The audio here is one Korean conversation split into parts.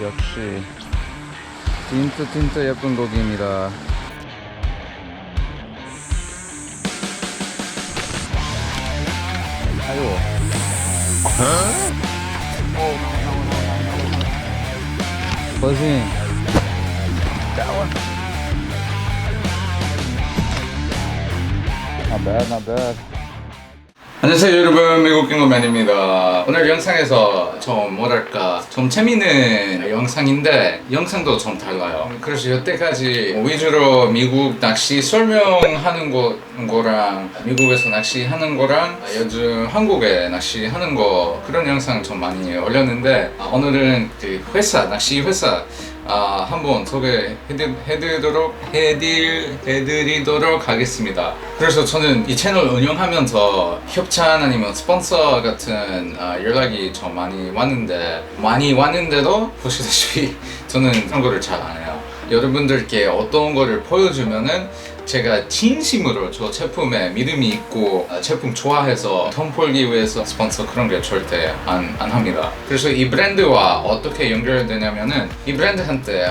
역시 진짜 진짜 예쁜 고기입니다. 아이고. 버싱. Not bad, not bad. 안녕하세요 여러분. 미국 킹거맨입니다. 오늘 영상에서 좀 뭐랄까 좀 재밌는 영상인데 영상도 좀 달라요. 그래서 여태까지 위주로 미국 낚시 설명하는 거, 거랑 미국에서 낚시하는 거랑 요즘 한국에 낚시하는 거 그런 영상 좀 많이 올렸는데 아, 오늘은 그 회사 낚시 회사 아, 한번 소개해드리도록 해드릴, 해드리도록 하겠습니다. 그래서 저는 이 채널 운영하면서 협찬 아니면 스폰서 같은 아, 연락이 좀 많이 왔는데 많이 왔는데도 보시다시피 저는 그런 거를 잘 안 해요. 여러분들께 어떤 거를 보여주면은 제가 진심으로 저 제품에 믿음이 있고 아, 제품 좋아해서 돈 벌기 위해서 스폰서 그런 게 절대 안, 안 합니다. 그래서 이 브랜드와 어떻게 연결되냐면은 이 브랜드한테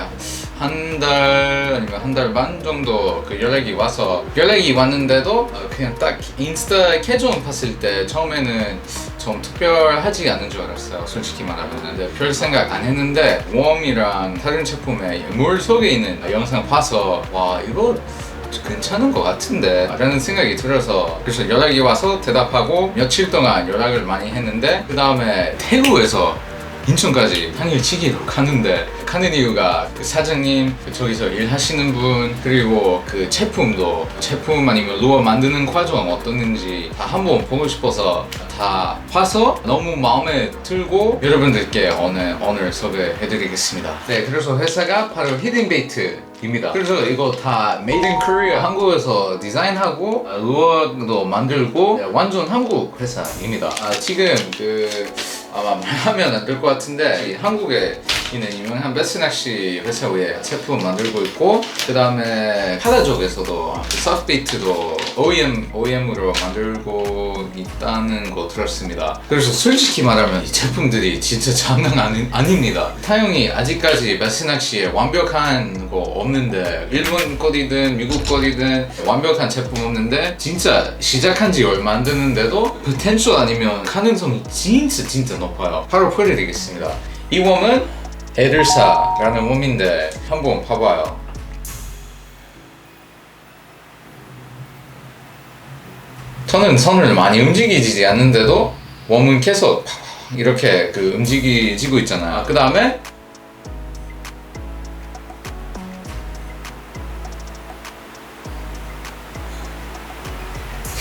한 달 아니면 한 달 반 정도 그 연락이 와서 연락이 왔는데도 어, 그냥 딱 인스타 계정 봤을 때 처음에는 좀 특별하지 않은 줄 알았어요 솔직히 말하면 별 생각 안 했는데 웜이랑 다른 제품에 물 속에 있는 영상 봐서 와 이거 괜찮은 것 같은데 라는 생각이 들어서 그래서 연락이 와서 대답하고 며칠 동안 연락을 많이 했는데 그 다음에 태국에서 인천까지 당일치기로 가는데 가는 이유가 그 사장님 그 저기서 일하시는 분 그리고 그 제품도 제품 아니면 루어 만드는 과정 어떻는지 다 한번 보고 싶어서 다 봐서 너무 마음에 들고 여러분들께 오늘 오늘 소개해드리겠습니다. 네 그래서 회사가 바로 히든베이트 입니다. 그래서 이거 다 Made in Korea 한국에서 디자인하고 아, 루어도 만들고 네, 완전 한국 회사입니다. 아, 지금 그 아마 말하면 안 될 것 같은데 이 한국에 있는 유명한 베스 낚시 회사 위에 제품 만들고 있고 그 다음에 카다족에서도 서프베이트도 OEM OEM으로 만들고 있다는 거 들었습니다. 그래서 솔직히 말하면 이 제품들이 진짜 장난 아니, 아닙니다. 타용이 아직까지 베스 낚시에 완벽한 거 없는데 일본 거리든 미국 거리든 완벽한 제품 없는데 진짜 시작한 지 얼마 안 됐는데도 포텐셜 아니면 가능성이 진짜 진짜 높아요. 바로 보여드리겠습니다. 이 웜은 에들사라는 웜인데 한번 봐봐요. 저는 선을 많이 움직이지 않는데도 웜은 계속 팍 이렇게 그 움직이지고 있잖아요. 그 다음에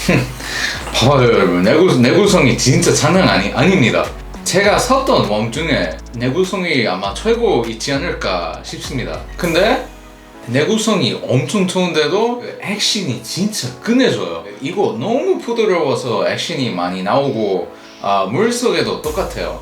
봐봐요 여러분 내구, 내구성이 진짜 장난 아니, 아닙니다 제가 샀던 웜 중에 내구성이 아마 최고 있지 않을까 싶습니다. 근데 내구성이 엄청 좋은데도 그 액션이 진짜 끝내줘요. 이거 너무 부드러워서 액션이 많이 나오고 아, 물속에도 똑같아요.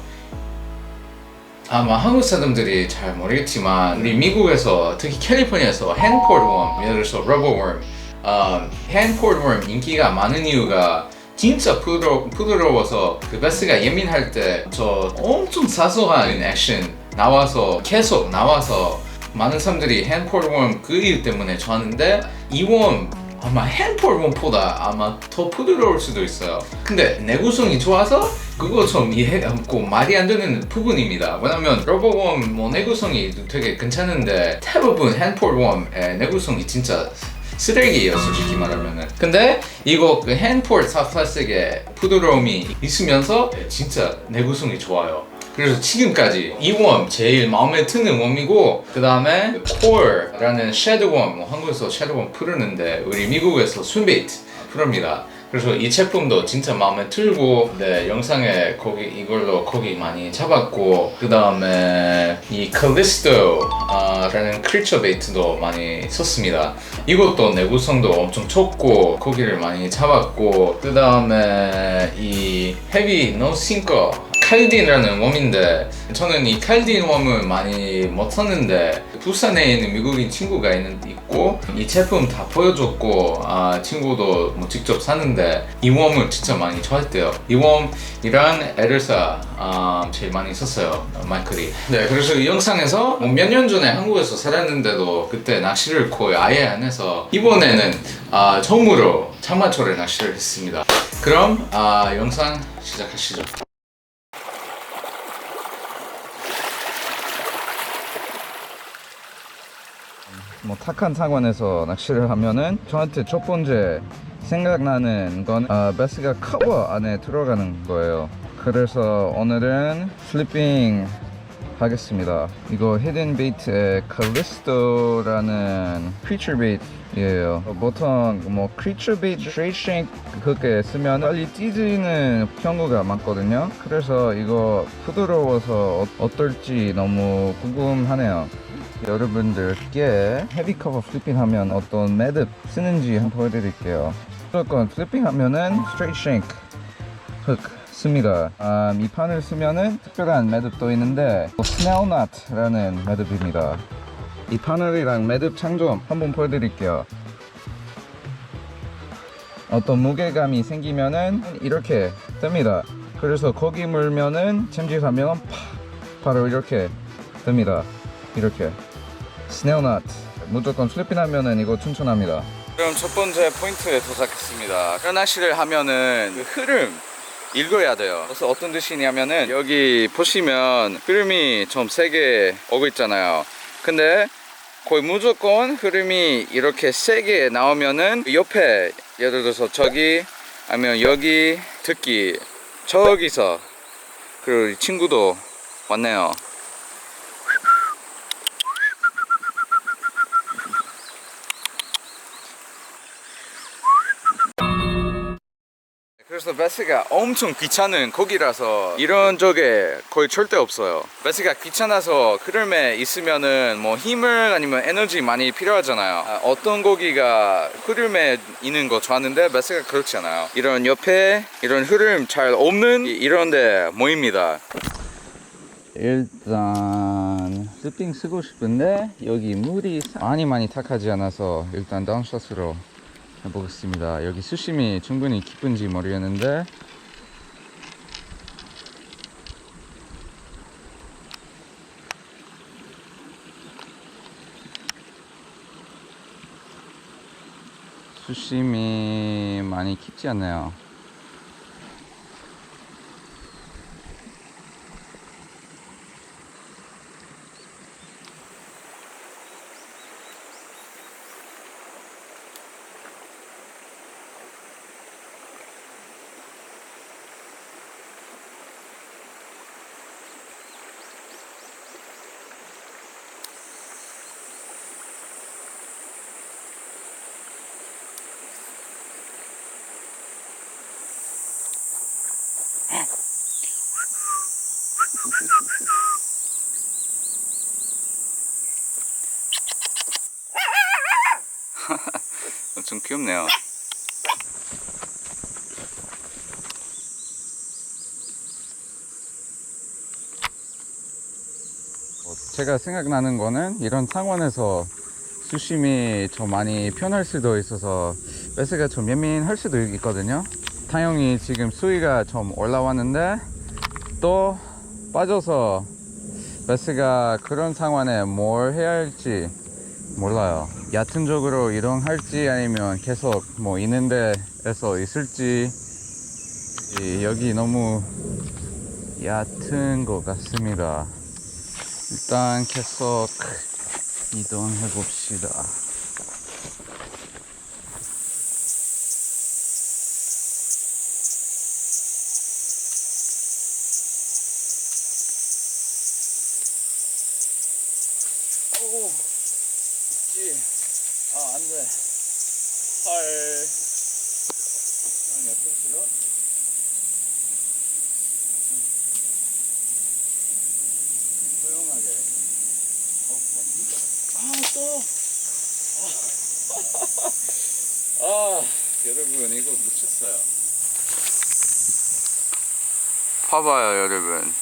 아마 한국 사람들이 잘 모르겠지만 우리 미국에서 특히 캘리포니아에서 핸포드 웜 예를 들어서 러버 웜 어, 핸포드 웜 인기가 많은 이유가 진짜 부드러, 부드러워서 그 베스가 예민할 때 저 엄청 사소한 액션 나와서 계속 나와서 많은 사람들이 핸포드 웜 그일 때문에 좋아하는데 이웜 아마 핸포드 웜보다 아마 더 부드러울 수도 있어요. 근데 내구성이 좋아서 그거 좀 이해하고 말이 안 되는 부분입니다. 왜냐면 러버웜 뭐 내구성이 되게 괜찮은데 대부분 핸포드 웜의 내구성이 진짜 쓰레기예요 솔직히 말하면은. 근데 이거 그 핸포드 사플라스틱의 부드러움이 있으면서 진짜 내구성이 좋아요. 그래서 지금까지 이 웜 제일 마음에 드는 웜이고 그 다음에 폴라는 섀도우 웜뭐 한국에서 섀도우 웜 부르는데 우리 미국에서 순베이트 부릅니다 그래서 이 제품도 진짜 마음에 들고 네 영상에 거기 이걸로 거기 많이 잡았고 그 다음에 이 칼리스토라는 크리처 베이트도 많이 썼습니다. 이것도 내구성도 엄청 좋고 고기를 많이 잡았고 그 다음에 이 헤비 노 싱커 칼딘이라는 웜인데 저는 이 칼딘 웜은 많이 못 썼는데 부산에 있는 미국인 친구가 있는, 있고 이 제품 다 보여줬고 아, 친구도 뭐 직접 사는데 이 웜을 진짜 많이 좋아했대요. 이 웜이랑 에르사 아, 제일 많이 썼어요 마이클이. 네. 그래서 이 영상에서 뭐 몇년 전에 한국에서 살았는데도 그때 낚시를 거의 아예 안 해서 이번에는 아, 처음으로 장마철에 낚시를 했습니다. 그럼 아, 영상 시작하시죠 뭐 탁한 상황에서 낚시를 하면은 저한테 첫 번째 생각나는 건 아, 베스가 커버 안에 들어가는 거예요. 그래서 오늘은 슬리핑 하겠습니다. 이거 히든 베이트의 칼리스토라는 크리처 베이트예요. 보통 뭐 크리처 베이트, 스트레이트 그렇게 쓰면 빨리 찢어지는 경우가 많거든요. 그래서 이거 부드러워서 어- 어떨지 너무 궁금하네요. 여러분들께 헤비 커버 플리핑 하면 어떤 매듭 쓰는지 한번 보여드릴게요. 무조건 플리핑 하면은 스트레이트 싱크 흑 씁니다. 아, 이 판을 쓰면은 특별한 매듭도 있는데 스네일 낫라는 매듭입니다. 이 바늘이랑 매듭 창좀 한번 보여드릴게요. 어떤 무게감이 생기면은 이렇게 뜹니다. 그래서 거기 물면은 챔질하면 파 바로 이렇게 뜹니다. 이렇게 스네일 낫 무조건 슬리핑 하면은 이거 춘천합니다. 그럼 첫 번째 포인트에 도착했습니다. 낚시를 하면은 그 흐름 읽어야 돼요. 그래서 어떤 뜻이냐면은 여기 보시면 흐름이 좀 세게 오고 있잖아요. 근데 거의 무조건 흐름이 이렇게 세게 나오면은 그 옆에 예를 들어서 저기 아니면 여기 특히 저기서 그리고 이 친구도 왔네요. 그래서 베스가 엄청 귀찮은 거기라서 이런 적에 거의 절대 없어요. 베스가 귀찮아서 흐름에 있으면은 뭐 힘을 아니면 에너지 많이 필요하잖아요. 아, 어떤 고기가 흐름에 있는 거 좋아하는데 베스가 그렇지 않아요. 이런 옆에 이런 흐름 잘 없는 이- 이런 데 모입니다. 일단 스핑 쓰고 싶은데 여기 물이 많이 많이 탁하지 않아서 일단 다운샷으로 해보겠습니다. 여기 수심이 충분히 깊은지 모르겠는데 수심이 많이 깊지 않네요. 귀엽네요. 어, 제가 생각나는 거는 이런 상황에서 수심이 좀 많이 편할 수도 있어서 베스가 좀 예민할 수도 있거든요. 당연히 지금 수위가 좀 올라왔는데 또 빠져서 베스가 그런 상황에 뭘 해야 할지 몰라요. 얕은 쪽으로 이동할지 아니면 계속 뭐 있는 데에서 있을지 이- 여기 너무 얕은 것 같습니다. 일단 계속 이동해 봅시다. 오, 있지. 아, 안 돼. 헐. 그럼 옆으로. 조용하게. 어, 맞지? 아, 또. 아, 아 여러분, 이거 놓쳤어요. 봐봐요 여러분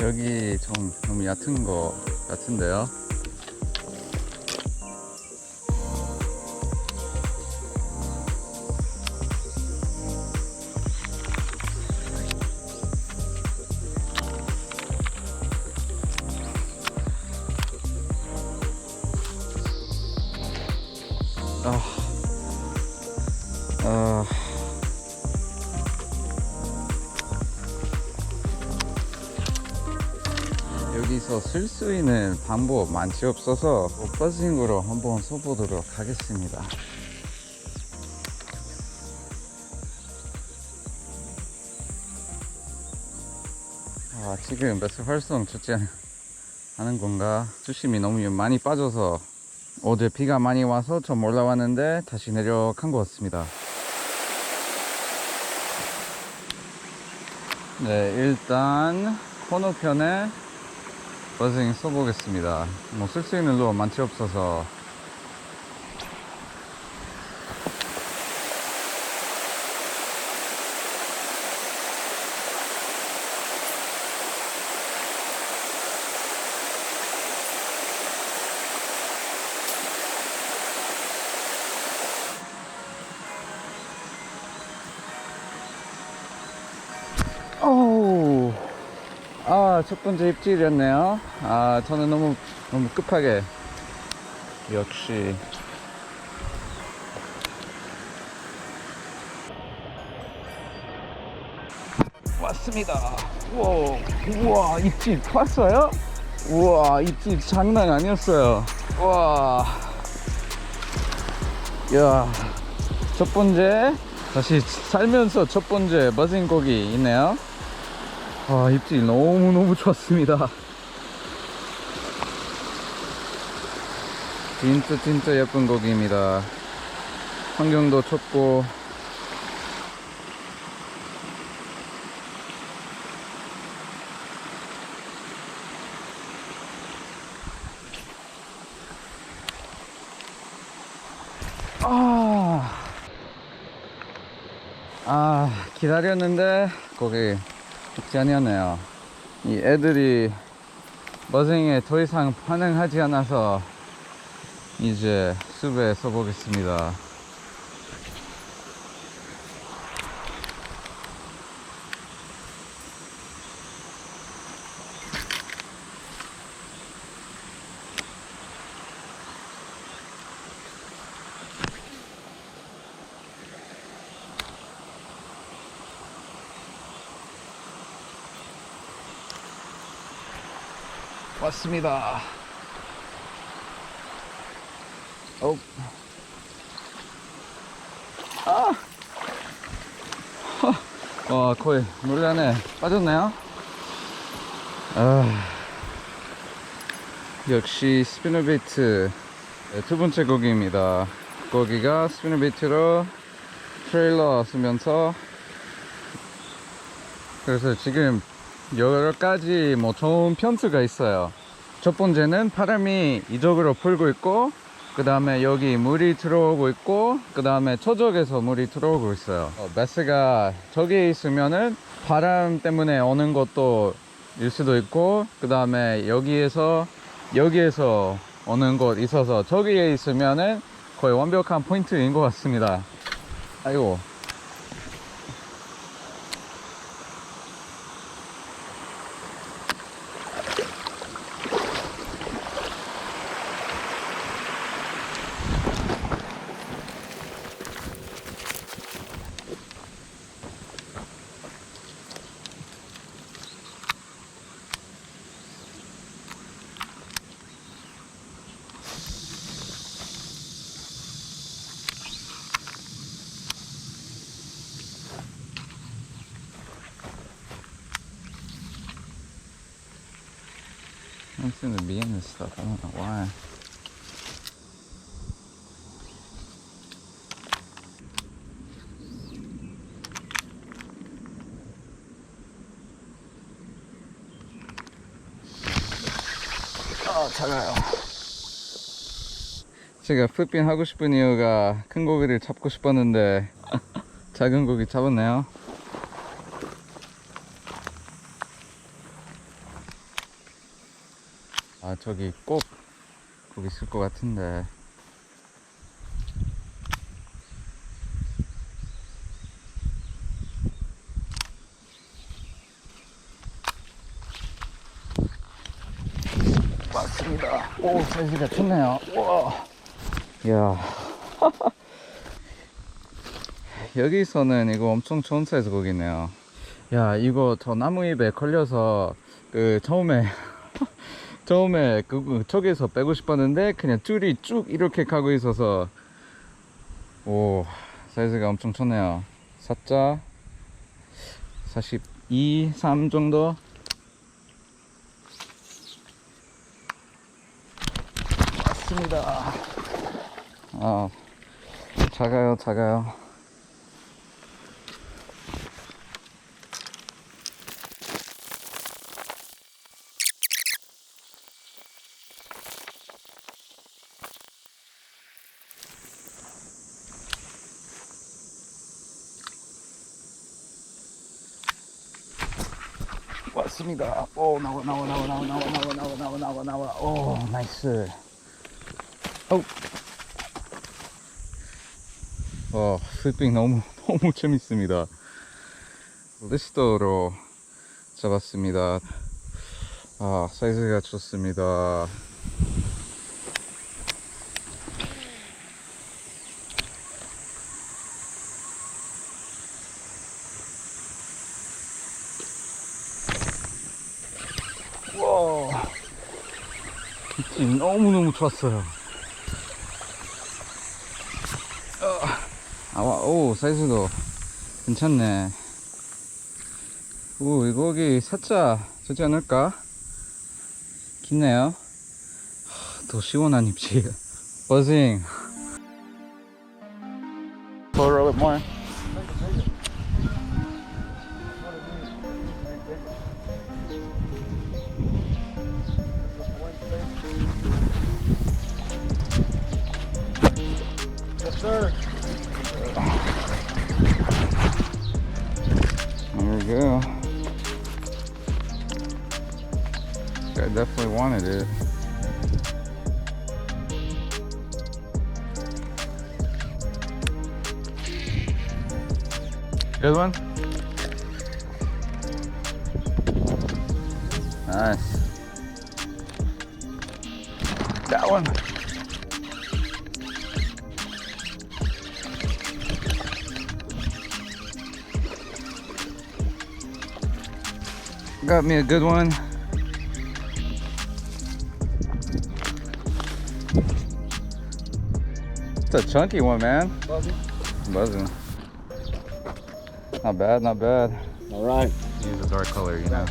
여기 좀 너무 얕은 거 같은데요 아, 아, 여기서 쓸 수 있는 방법 많지 없어서 버싱으로 한번 써보도록 하겠습니다. 아, 지금 매스 활성 좋지 않- 않은 건가? 수심이 너무 많이 빠져서 어제 비가 많이 와서 좀 올라왔는데 다시 내려간 것 같습니다. 네, 일단 코너편에 버징 써보겠습니다. 뭐 쓸 수 있는 루어 많지 없어서 아, 첫 번째 입질이었네요. 아, 저는 너무, 너무 급하게. 역시. 왔습니다. 우와, 우와, 입질 봤어요? 우와, 입질 장난 아니었어요. 우와. 야, 첫 번째. 다시 살면서 첫 번째 버진 고기 있네요. 아, 입질 너무너무 좋았습니다. 진짜 진짜 예쁜 고기입니다. 환경도 좁고 아, 아 기다렸는데 거기 아니었네요. 이 애들이 머생에 더 이상 반응하지 않아서 이제 숲에 써보겠습니다. 왔습니다. 어. 아! 허. 와, 거의 물 안에 빠졌네요. 아. 역시 스피너베이트 네, 두 번째 고기입니다. 고기가 스피너베이트로 트레일러 쓰면서 그래서 지금 여러 가지 뭐 좋은 편수가 있어요. 첫 번째는 바람이 이쪽으로 불고 있고, 그 다음에 여기 물이 들어오고 있고, 그 다음에 저쪽에서 물이 들어오고 있어요. 어, 매스가 저기에 있으면은 바람 때문에 오는 것도 일 수도 있고, 그 다음에 여기에서, 여기에서 오는 곳 있어서 저기에 있으면은 거의 완벽한 포인트인 것 같습니다. 아이고. mixing the bean and stuff. I don't know why. 아, 작아요. 제가 풋빈 하고 싶은 이유가 큰 고기를 잡고 싶었는데 작은 고기 잡았네요. 저기 꼭 거기 있을 것 같은데. 맞습니다. 오 사이즈가 좋네요. 우와. 이야. 여기서는 이거 엄청 좋은 사이즈 고기네요. 야 이거 저 나무 잎에 걸려서 그 처음에 처음에 그 저기서 빼고 싶었는데 그냥 줄이 쭉 이렇게 가고 있어서 오 사이즈가 엄청 좋네요. 4자 42, 3 정도? 맞습니다. 아 작아요 작아요 왔습니다. 오 나와 나와 나와 나와 나와 나와 나와 나와 나와 나와 오 나이스. 어. 어 스핑 너무 너무 재밌습니다. 리스터로 잡았습니다. 아 사이즈가 좋습니다. 너무너무 좋았어요. 어, 아와 오 사이즈도 괜찮네. 오 이거 여기 살짝 되지 않을까? 깊네요. 하, 더 시원한 입질. 버징. Pull a bit more. Guy definitely wanted it. Good one? Nice. That one. Got me a good one. It's a chunky one, man. Buzzing. Not bad, not bad. All right. Use a dark color, you know.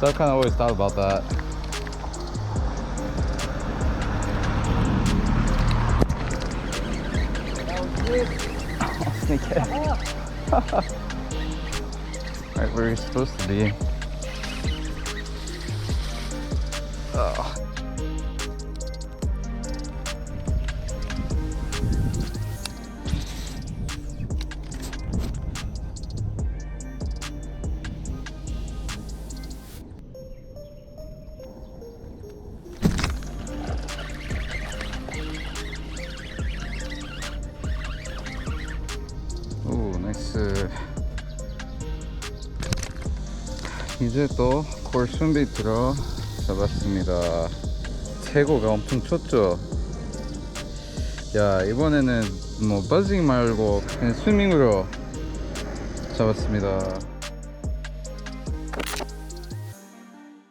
So I kind of always thought about that. Sneak it. Right where he's supposed to be. 이제 또 골순 비트로 잡았습니다. 태고가 엄청 쳤죠? 야, 이번에는 뭐 버징 말고 그냥 스밍으로 잡았습니다.